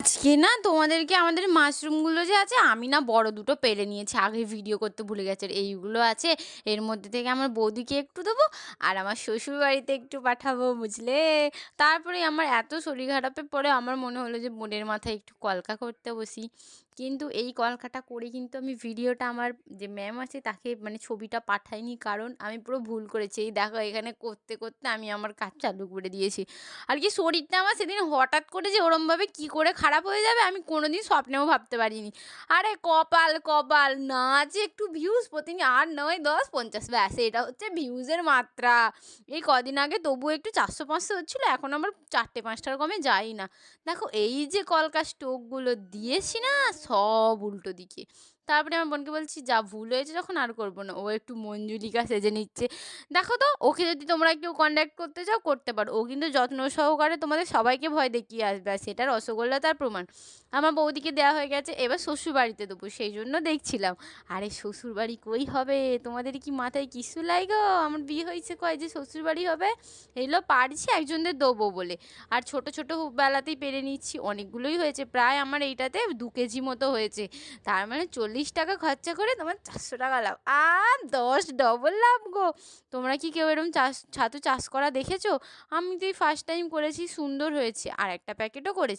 আজকে না তোমাদেরকে আমাদের মাশরুমগুলো যে আছে, আমি না বড় দুটো পেরে নিয়েছি। আগে ভিডিও করতে ভুলে গেছে। এইগুলো আছে, এর মধ্যে থেকে আমার বৌদিকে একটু দেবো আর আমার শ্বশুর বাড়িতে একটু পাঠাবো, বুঝলে? তারপরে আমার এত শরীর খারাপের পরে আমার মনে হলো যে বোনের মাথায় একটু কলকা করতে বসি। কিন্তু এই কলকাটা করে কিন্তু আমি ভিডিওটা আমার যে ম্যাম আছে, তাকে মানে ছবিটা পাঠাইনি। কারণ আমি পুরো ভুল করেছি। এই দেখো এখানে করতে করতে আমি আমার কাজ চালু করে দিয়েছি। আর কি শরীরটা আমার সেদিন হঠাৎ করে যে ওরমভাবে কী করে খারাপ হয়ে যাবে, আমি কোনো দিন স্বপ্নেও ভাবতে পারিনি। আরে কপাল কপাল, না যে একটু ভিউজ প্রতিদিন আট, নয়, দশ, পঞ্চাশ, ব্যাস, এটা হচ্ছে ভিউজের মাত্রা। এই কদিন আগে তবুও একটু চারশো, পাঁচশো হচ্ছিল, এখন আমার চারটে, পাঁচটার কমে যাই না। দেখো, এই যে কলকা স্টোকগুলো দিয়েছি না, সব উল্টো দিকে। তারপরে আমার বোনকে বলছি, যা ভুল হয়েছে যখন আর করব না। ও একটু মঞ্জুলিকা সেজে নিচ্ছে। দেখো তো, ওকে যদি তোমরা কেউ কন্ট্যাক্ট করতে চাও, করতে পারো। ও কিন্তু যত্ন সহকারে তোমাদের সবাইকে ভয় দেখিয়ে আসবে, আর সেটা রসগোল্লা তার প্রমাণ। আমার বৌদিকে দেওয়া হয়ে গেছে, এবার শ্বশুর বাড়িতে দেবো সেই জন্য দেখছিলাম। আরে শ্বশুর বাড়ি কই হবে? তোমাদের কি মাথায় কিছু লাই গো? আমার বিয়ে হয়েছে কয় যে শ্বশুর বাড়ি হবে এগুলো পারছি একজনদের দেবো বলে। আর ছোট ছোট বেলাতেই পেরে নিচ্ছি, অনেকগুলোই হয়েছে। প্রায় আমার এইটাতে দু কেজি মতো হয়েছে। তার মানে চল্লিশ টাকা খরচা করে তোমার চারশো টাকা লাভ। আর দশ ডবল লাভ গো। তোমরা কি কেউ এরকম চাষ, ছাতু চাষ করা দেখেছ? আমি তো এই ফার্স্ট টাইম করেছি, সুন্দর হয়েছে। আর একটা প্যাকেটও করেছি।